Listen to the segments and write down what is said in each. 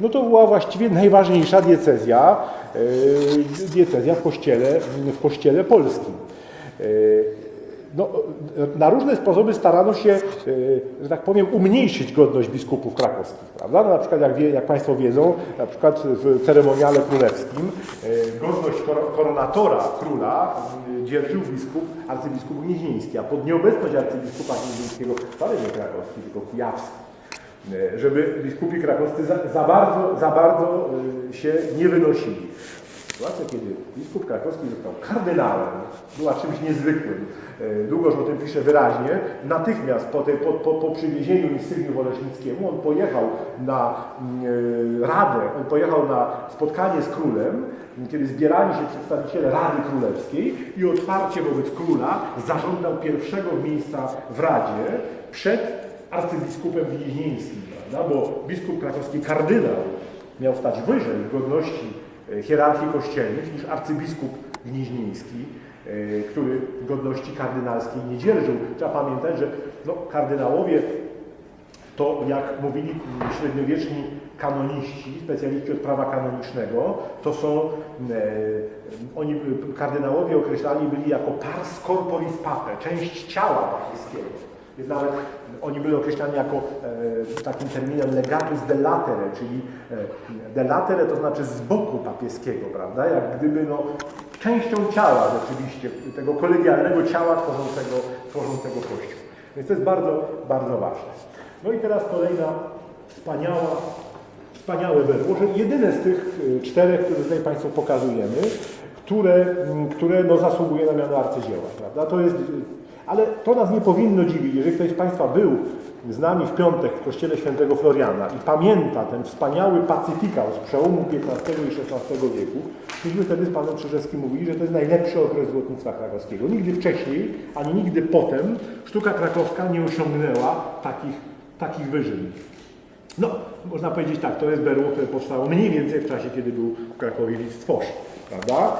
no to była właściwie najważniejsza diecezja, e, diecezja w kościele, w kościele polskim. E, No, na różne sposoby starano się, e, że tak powiem, umniejszyć godność biskupów krakowskich, prawda? No, na przykład, jak, wie, jak Państwo wiedzą, na przykład w ceremoniale królewskim godność kor- koronatora króla e, dzierżył biskup, arcybiskup gnieźnieński, a pod nieobecność arcybiskupa gnieźnieńskiego wcale nie krakowski, tylko kujawski żeby biskupi krakowscy za, za bardzo, za bardzo e, się nie wynosili. Sytuacja, kiedy biskup krakowski został kardynałem, była czymś niezwykłym. E, Długoż o tym pisze wyraźnie. Natychmiast po, tej, po, po, po przywiezieniu Woleśnickiemu on pojechał na mm, e, radę, on pojechał na spotkanie z królem, kiedy zbierali się przedstawiciele Rady Królewskiej i otwarcie wobec króla zażądał pierwszego miejsca w Radzie przed arcybiskupem gnieźnieńskim, prawda? bo biskup krakowski kardynał miał stać wyżej w godności e, hierarchii kościelnych niż arcybiskup gnieźnieński, e, który godności kardynalskiej nie dzierżył. Trzeba pamiętać, że no, kardynałowie to, jak mówili średniowieczni kanoniści, specjaliści od prawa kanonicznego, to są, e, oni, kardynałowie określani byli jako pars corporis pape, część ciała papieskiego. Więc nawet oni byli określani jako e, takim terminem legatus de latere, czyli e, de latere to znaczy z boku papieskiego, prawda? Jak gdyby no, częścią ciała rzeczywiście, tego kolegialnego ciała tworzącego, tworzącego Kościół. Więc to jest bardzo, bardzo ważne. No i teraz kolejna wspaniała, wspaniałe berło, że jedyne z tych y, czterech, które tutaj Państwu pokazujemy, które, które no, zasługuje na miano arcydzieła, prawda? To jest, ale to nas nie powinno dziwić, jeżeli ktoś z Państwa był z nami w piątek w kościele świętego Floriana i pamięta ten wspaniały pacyfikał z przełomu XV i XVI wieku, myśmy wtedy z Panem Krzyżewskim mówili, że to jest najlepszy okres złotnictwa krakowskiego. Nigdy wcześniej, ani nigdy potem sztuka krakowska nie osiągnęła takich, takich wyżyn. No, można powiedzieć tak, to jest berło, które powstało mniej więcej w czasie, kiedy był w Krakowie Listwosz, prawda?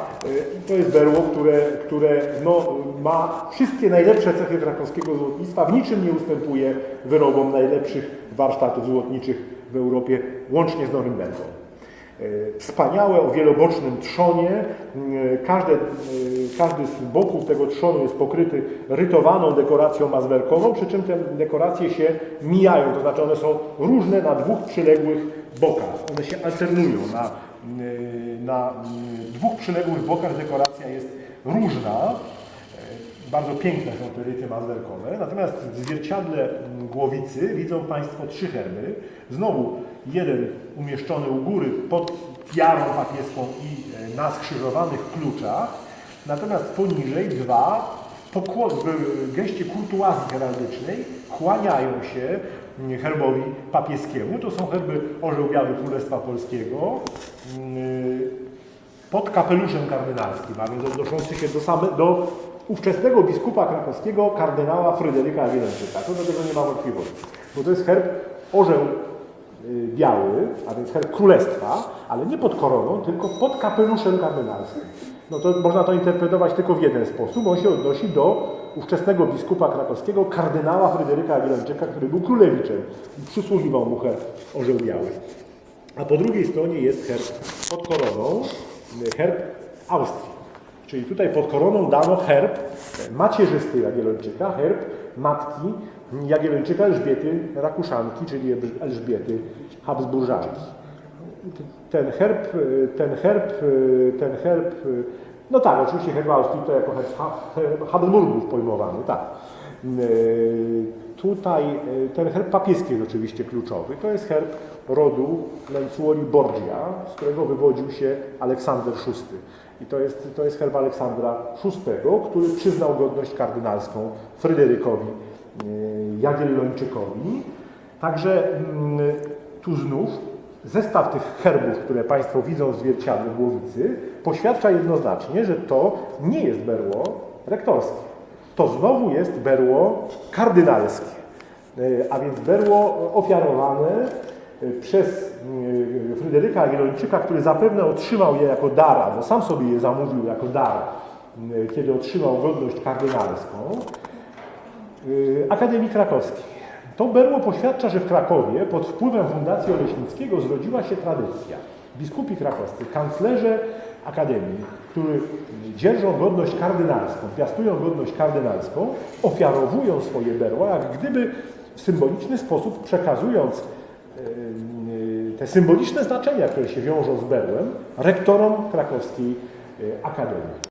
To jest berło, które, które no, ma wszystkie najlepsze cechy krakowskiego złotnictwa, w niczym nie ustępuje wyrobom najlepszych warsztatów złotniczych w Europie, łącznie z Norymbergą. Y, Wspaniałe o wielobocznym trzonie. Y, Każde, y, każdy z boków tego trzonu jest pokryty rytowaną dekoracją mazwerkową, przy czym te dekoracje się mijają, to znaczy one są różne na dwóch przyległych bokach. One się alternują. Na, na dwóch przyległych bokach dekoracja jest różna. Bardzo piękne są te ryty mazwerkowe. Natomiast w zwierciadle głowicy widzą Państwo trzy herby. Znowu jeden umieszczony u góry pod tiarą papieską i e, na skrzyżowanych kluczach. Natomiast poniżej dwa w geście kurtuazji heraldycznej kłaniają się mm, herbowi papieskiemu. To są herby orzeł biały Królestwa Polskiego. mm, pod kapeluszem kardynalskim, a więc odnoszący się do, same, do ówczesnego biskupa krakowskiego, kardynała Fryderyka Wielenczyka. To do tego nie ma wątpliwości, bo to jest herb orzeł biały, a więc herb królestwa, ale nie pod koroną, tylko pod kapeluszem kardynalskim. No to można to interpretować tylko w jeden sposób. On się odnosi do ówczesnego biskupa krakowskiego, kardynała Fryderyka Wielenczyka, który był królewiczem i przysługiwał mu herb orzeł biały. A po drugiej stronie jest herb pod koroną, herb Austrii. Czyli tutaj pod koroną dano herb macierzysty Jagiellończyka, herb matki Jagiellończyka Elżbiety Rakuszanki, czyli Elżbiety Habsburżanki. Ten herb, ten herb, ten herb, no tak, oczywiście herb Austrii to jako herb Ha- Habsburgów pojmowany, tak. Tutaj ten herb papieski jest oczywiście kluczowy. To jest herb rodu Lenzuoli Borgia, z którego wywodził się Aleksander VI. I to jest, to jest herb Aleksandra VI, który przyznał godność kardynalską Fryderykowi e, Jagiellończykowi. Także mm, tu znów zestaw tych herbów, które Państwo widzą w zwierciadle głowicy, poświadcza jednoznacznie, że to nie jest berło rektorskie. To znowu jest berło kardynalskie, E, a więc berło ofiarowane przez e, Fryderyka Jagiellończyka, który zapewne otrzymał je jako dar, bo sam sobie je zamówił jako dar, e, kiedy otrzymał godność kardynalską, Akademii Krakowskiej. To berło poświadcza, że w Krakowie pod wpływem Fundacji Oleśnickiego zrodziła się tradycja. Biskupi krakowscy, kanclerze Akademii, którzy dzierżą godność kardynalską, piastują godność kardynalską, ofiarowują swoje berła, jak gdyby w symboliczny sposób przekazując te symboliczne znaczenia, które się wiążą z berłem, rektorom krakowskiej e, Akademii.